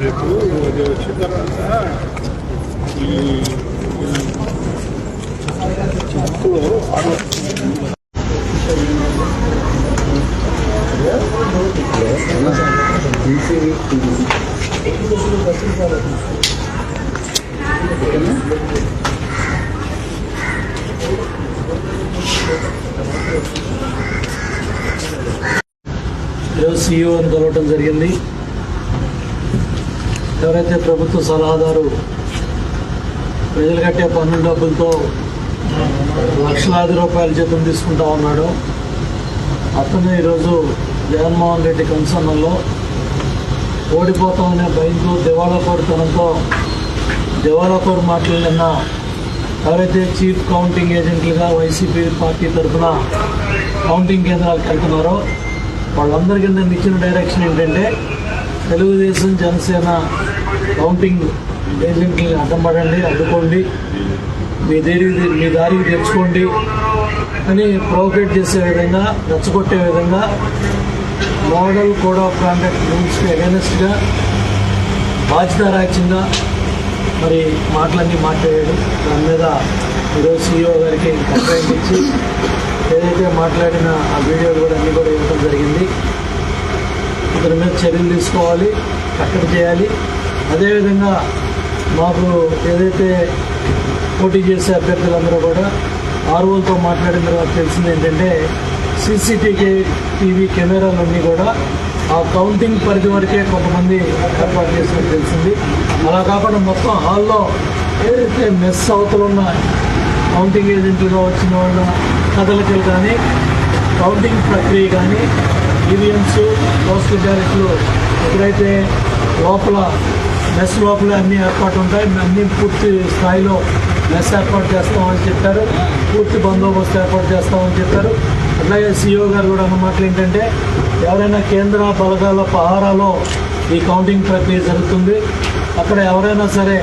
రేపు అది వచ్చిన తర్వాత ఈ చిక్కులో ఆడ ఈరోజు సీఈఓని కలవటం జరిగింది. ఎవరైతే ప్రభుత్వ సలహాదారు ప్రజలు కట్టే పన్ను డబ్బులతో లక్షలాది రూపాయల జీతం తీసుకుంటా ఉన్నాడు అతను ఈరోజు జగన్మోహన్ రెడ్డి కన్సర్నంలో ఓడిపోతామనే భయంతో దివాళా కోరుతనంతో దివాళా కోరు మాటలు నిన్న ఎవరైతే చీఫ్ కౌంటింగ్ ఏజెంట్లుగా వైసీపీ పార్టీ తరఫున కౌంటింగ్ కేంద్రాలకు వెళ్తున్నారో వాళ్ళందరికీ నేను ఇచ్చిన డైరెక్షన్ ఏంటంటే తెలుగుదేశం జనసేన కౌంటింగ్ ఏజెంట్ని అడ్డంపడండి అడ్డుకోండి. మీ దేరి మీ దారికి తెచ్చుకోండి అని ప్రోవోకేట్ చేసే విధంగా రెచ్చగొట్టే విధంగా మోడల్ కోడ్ ఆఫ్ కాండక్ట్ రూల్స్కి అగెనెస్ట్గా బాధ్యతారాజ్యంగా మరి మాటలన్నీ మాట్లాడాడు. దాని మీద ఈరోజు సీఈఓ గారికి కంప్లైంట్ ఇచ్చి ఏదైతే మాట్లాడిన ఆ వీడియోలు కూడా అన్నీ కూడా ఇవ్వడం జరిగింది. ఇతని మీద చర్యలు తీసుకోవాలి కట్టడి చేయాలి. అదేవిధంగా మాకు ఏదైతే పోటీ చేసే అభ్యర్థులందరూ కూడా ఆర్ఓలతో మాట్లాడిన తర్వాత తెలిసింది ఏంటంటే సీసీటీవీ టీవీ కెమెరాలన్నీ కూడా ఆ కౌంటింగ్ పరిధి వరకే కొంతమంది ఏర్పాటు చేసినట్టు తెలిసింది. అలా కాకుండా మొత్తం హాల్లో ఏదైతే మెస్ అవతల ఉన్న కౌంటింగ్ ఏజెంట్లుగా వచ్చిన వాళ్ళ కదలికలు కానీ కౌంటింగ్ ప్రక్రియ కానీ ఈవీఎంస్ పోస్టల్ బ్యాలెట్లు ఎక్కడైతే లోపల మెస్ లోపల అన్ని ఏర్పాటు ఉంటాయి. అన్ని పూర్తి స్థాయిలో మెస్ ఏర్పాటు చేస్తామని చెప్పారు. పూర్తి బందోబస్తు ఏర్పాటు చేస్తామని చెప్పారు. అట్లాగే సిఇఓ గారు కూడా అన్న మాటలు ఏంటంటే ఎవరైనా కేంద్ర బలగాల పహారాలో ఈ కౌంటింగ్ ప్రక్రియ జరుగుతుంది. అక్కడ ఎవరైనా సరే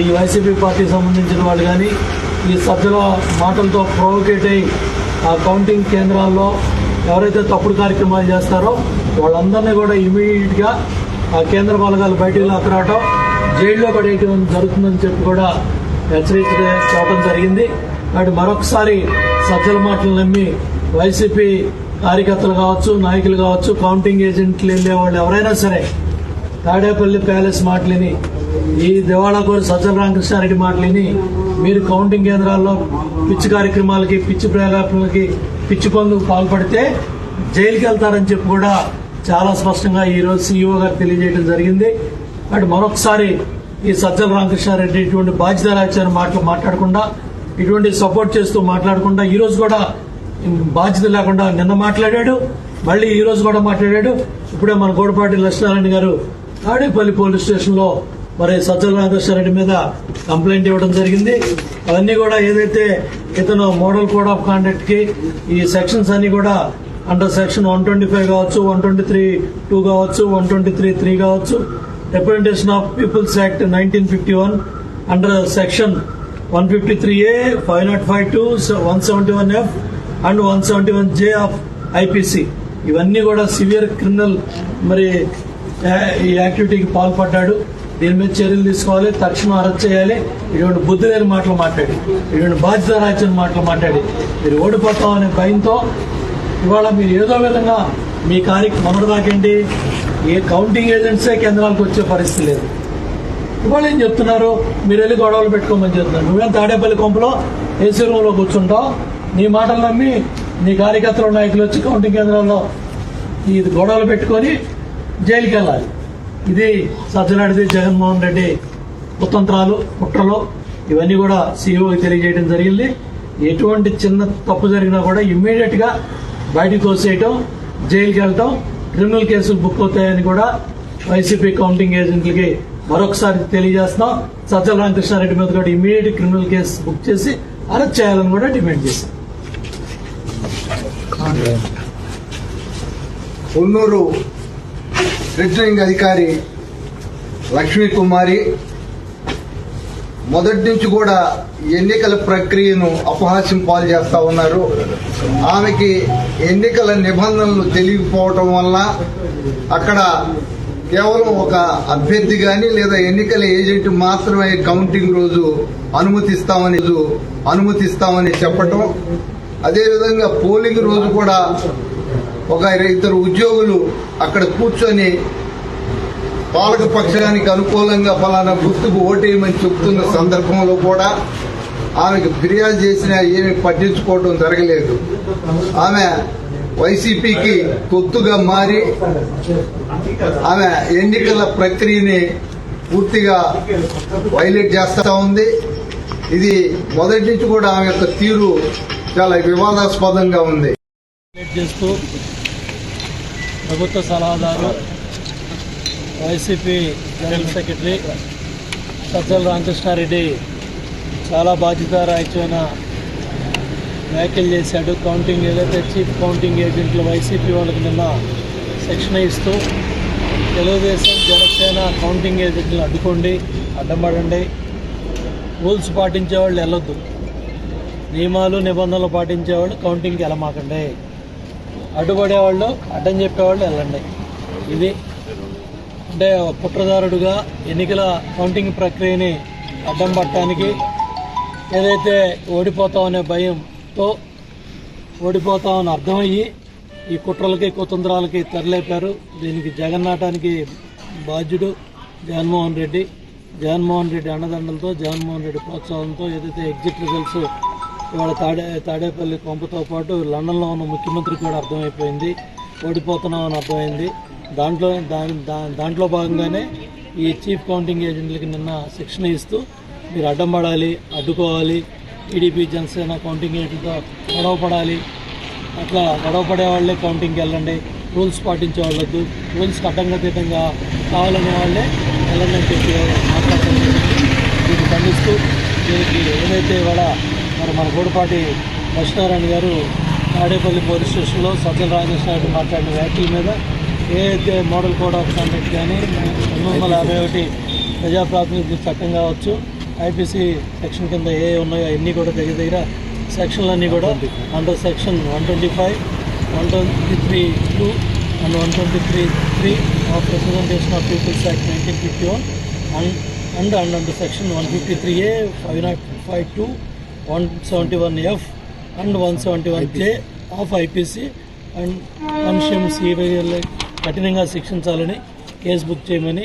ఈ వైసీపీ పార్టీకి సంబంధించిన వాళ్ళు కానీ ఈ సభ్యుల మాటలతో ప్రొవోకేట్ అయ్యి ఆ కౌంటింగ్ కేంద్రాల్లో ఎవరైతే తప్పుడు కార్యక్రమాలు చేస్తారో వాళ్ళందరినీ కూడా ఇమీడియట్గా ఆ కేంద్ర బలగాలు బయటికి లాక్కురావటం జైల్లో పడేయటం జరుగుతుందని చెప్పి కూడా హెచ్చరించడం జరిగింది. కాబట్టి మరొకసారి సజ్జల మాటలు నమ్మి వైసీపీ కార్యకర్తలు కావచ్చు నాయకులు కావచ్చు కౌంటింగ్ ఏజెంట్లు వెళ్ళే వాళ్ళు ఎవరైనా సరే తాడేపల్లి ప్యాలెస్ మాటలిని ఈ దివాళా కోరి సజ్జల రామకృష్ణారెడ్డి మాటలిని మీరు కౌంటింగ్ కేంద్రాల్లో పిచ్చి కార్యక్రమాలకి పిచ్చి ప్రయోగాలకి పిచ్చి పనులకు పాల్పడితే జైలుకి వెళ్తారని చెప్పి కూడా చాలా స్పష్టంగా ఈరోజు సీఈఓ గారు తెలియజేయడం జరిగింది. అటు మరొకసారి ఈ సజ్జల రామకృష్ణారెడ్డి ఇటువంటి బాధ్యత రాజ్యాన్ని మాటలు మాట్లాడకుండా ఇటువంటి సపోర్ట్ చేస్తూ మాట్లాడకుండా ఈరోజు కూడా బాధ్యత లేకుండా నిన్న మాట్లాడాడు మళ్ళీ ఈ రోజు కూడా మాట్లాడాడు. ఇప్పుడే మన గోడపాటి లక్ష్మీనారాయణ గారు తాడేపల్లి పోలీస్ స్టేషన్లో మరి సజ్జల రామకృష్ణారెడ్డి మీద కంప్లైంట్ ఇవ్వడం జరిగింది. అవన్నీ కూడా ఏదైతే ఇతను మోడల్ కోడ్ ఆఫ్ కాండక్ట్కి ఈ సెక్షన్స్ అన్ని కూడా under section one twenty five కావచ్చు వన్ ట్వంటీ త్రీ టూ కావచ్చు వన్ ట్వంటీ త్రీ త్రీ కావచ్చు. Representation of people's act nineteen fifty one under section one fifty three A five not five two one seventy one F and one seventy one J of IPC ఇవన్నీ కూడా severe criminal మరి ఈ యాక్టివిటీకి పాల్పడ్డాడు. దీని మీద చర్యలు తీసుకోవాలి తక్షణం అరెస్ట్ చేయాలి. ఇటువంటి బుద్ధి లేని మాటలు మాట్లాడి ఇటువంటి బాధ్యత రాజ్యం మాటలు మాట్లాడి మీరు ఓడిపోతాం అనే భయంతో ఇవాళ మీరు ఏదో విధంగా మీ కార్యక్రమం మొన్నటిదాకేంటి ఏ కౌంటింగ్ ఏజెంట్సే కేంద్రాలకు వచ్చే పరిస్థితి లేదు. ఇవాళ ఏం చెప్తున్నారు? మీరు వెళ్ళి గొడవలు పెట్టుకోమని చెప్తున్నారు. నువ్వేం తాడేపల్లి కొంపలో ఏసీ రూమ్లో కూర్చుంటావు? నీ మాటలు నమ్మి నీ కార్యకర్తలు నాయకులు వచ్చి కౌంటింగ్ కేంద్రాల్లో ఈ గొడవలు పెట్టుకొని జైలుకి వెళ్ళాలి. ఇది సజ్జనాడిది జగన్మోహన్ రెడ్డి కుతంత్రాలు కుట్రలు ఇవన్నీ కూడా సీఈఓకి తెలియజేయడం జరిగింది. ఎటువంటి చిన్న తప్పు జరిగినా కూడా ఇమ్మీడియట్గా బయటికి తోసేయటం జైలుకి వెళ్ళటం క్రిమినల్ కేసులు బుక్ అవుతాయని కూడా వైసీపీ కౌంటింగ్ ఏజెంట్లకి మరొకసారి తెలియజేస్తున్నాం. సజ్జల రామకృష్ణారెడ్డి మీద కూడా ఇమీడియట్ క్రిమినల్ కేసు బుక్ చేసి అరెస్ట్ చేయాలని కూడా డిమాండ్ చేశాం. ఉన్నూరు రిటర్నింగ్ అధికారి లక్ష్మీ కుమారి మొదటి నుంచి కూడా ఎన్నికల ప్రక్రియను అపహాస్యం పాలు చేస్తా ఉన్నారు. ఆమెకి ఎన్నికల నిబంధనలు తెలియకపోవటం వల్ల అక్కడ కేవలం ఒక అభ్యర్థి గాని లేదా ఎన్నికల ఏజెంట్ మాత్రమే కౌంటింగ్ రోజు అనుమతిస్తామని అనుమతిస్తామని చెప్పటం. అదేవిధంగా పోలింగ్ రోజు కూడా ఒక ఇద్దరు ఉద్యోగులు అక్కడ కూర్చొని పాలక పక్షానికి అనుకూలంగా ఫలానా గుర్తుకు ఓటేయమని చెప్తున్న సందర్భంలో కూడా ఆమెకు ఫిర్యాదు చేసినా ఏమి పట్టించుకోవడం జరగలేదు. ఆమె వైసీపీకి కొత్తుగా మారి ఆమె ఎన్నికల ప్రక్రియని పూర్తిగా వైలేట్ చేస్తా ఉంది. ఇది మొదటి నుంచి కూడా ఆమె యొక్క తీరు చాలా వివాదాస్పదంగా ఉంది. చేస్తూ ప్రభుత్వ సలహాదారు YCP general secretary Sajjala Ramakrishna Reddy చాలా బాధ్యత బాధ్యతారాహిత్యమైన వ్యాఖ్యలు చేశాడు. కౌంటింగ్ ఏదైతే చీఫ్ కౌంటింగ్ ఏజెంట్లు వైసీపీ వాళ్ళకి నిన్న శిక్షణ ఇస్తూ తెలుగుదేశం జనసేన కౌంటింగ్ ఏజెంట్లను అడ్డుకోండి అడ్డంపడండి రూల్స్ పాటించే వాళ్ళు వెళ్ళొద్దు. నియమాలు నిబంధనలు పాటించేవాళ్ళు కౌంటింగ్కి వెళ్ళమాకండి. అడ్డుపడేవాళ్ళు అడ్డం చెప్పేవాళ్ళు వెళ్ళండి. ఇది అంటే కుట్రదారుడుగా ఎన్నికల కౌంటింగ్ ప్రక్రియని అడ్డం పట్టడానికి ఏదైతే ఓడిపోతామనే భయంతో ఓడిపోతామని అర్థమయ్యి ఈ కుట్రలకి కుతంత్రాలకి తెరలేపారు. దీనికి జగన్నాటానికి బాధ్యుడు జగన్మోహన్ రెడ్డి. జగన్మోహన్ రెడ్డి అండదండలతో జగన్మోహన్ రెడ్డి ప్రోత్సాహంతో ఏదైతే ఎగ్జిట్ రిజల్ట్స్ ఇవాళ తాడే తాడేపల్లి కొంపతో పాటు లండన్లో ఉన్న ముఖ్యమంత్రి కూడా అర్థమైపోయింది. ఓడిపోతున్నామని అర్థమైంది. దాంట్లో దాని దా- దాంట్లో భాగంగానే ఈ చీఫ్ కౌంటింగ్ ఏజెంట్లకి నిన్న శిక్షణ ఇస్తూ మీరు అడ్డం పడాలి అడ్డుకోవాలి టీడీపీ జనసేన కౌంటింగ్ ఏజెంట్లతో గొడవ పడాలి. అట్లా గొడవపడే వాళ్ళే కౌంటింగ్కి వెళ్ళండి. రూల్స్ పాటించే వాళ్ళొద్దు రూల్స్కి అడ్డంగా కావాలనే వాళ్ళే వెళ్ళండి అని చెప్పి మాట్లాడటం దీన్ని ఖండిస్తూ దీనికి ఏదైతే ఇవాళ మరి మన గూడపాటి లక్ష్మీనారాయణ గారు తాడేపల్లి పోలీస్ స్టేషన్లో సజ్జల రాజేశ్వర మాట్లాడిన వ్యాఖ్యల మీద ఏదైతే మోడల్ కోడ్ ఆఫ్ కండక్ట్ కానీ రెండు వందల యాభై ఒకటి ప్రజాప్రాతినిధ్య చట్టం కావచ్చు ఐపీసీ సెక్షన్ కింద ఏ ఉన్నాయో అన్నీ కూడా దగ్గర దగ్గర సెక్షన్లన్నీ కూడా under section one twenty five one twenty three two and one twenty three three of representation of people's act nineteen fifty one and and and under section one fifty three A five not five two one seventy one F and one seventy one J of IPC and కన్షియమ్స్ కఠినంగా శిక్షించాలని case book చేయమని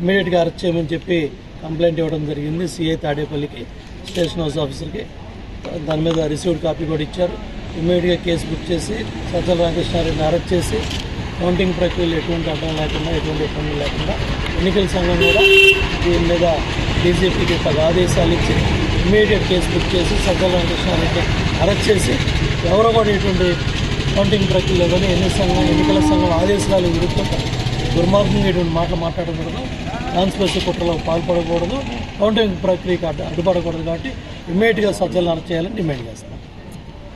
ఇమీడియట్గా arrest చేయమని చెప్పి complaint ఇవ్వడం జరిగింది. CI తాడేపల్లికి station house ఆఫీసర్కి. దాని మీద రిసీవ్డ్ కాపీ కూడా ఇచ్చారు. ఇమీడియట్గా కేసు బుక్ చేసి సజ్జల రామకృష్ణారెడ్డిని అరెస్ట్ చేసి కౌంటింగ్ ప్రక్రియలు ఎటువంటి అడ్డం లేకుండా ఎటువంటి ఇబ్బంది లేకుండా ఎన్నికల సంఘం కూడా దీని మీద డీజీపీకి తగ్గ ఆదేశాలు ఇచ్చి ఇమీడియట్ కేసు బుక్ చేసి సజ్జల రామకృష్ణారెడ్డి అరెస్ట్ చేసి ఎవరో కూడా ఎటువంటి కౌంటింగ్ ప్రక్రియలు కానీ ఎన్ని సంఘం ఎన్నికల సంఘం ఆదేశాలు విరుద్ధంగా దుర్మార్గంగా ఇటువంటి మాటలు మాట్లాడకూడదు. కాన్స్పిరసీ కుట్రలో పాల్పడకూడదు. కౌంటింగ్ ప్రక్రియకు అడ్డుపడకూడదు కాబట్టి ఇమ్మీడియట్గా సజ్జలు అరెస్ట్ చేయాలని డిమాండ్ చేస్తాం.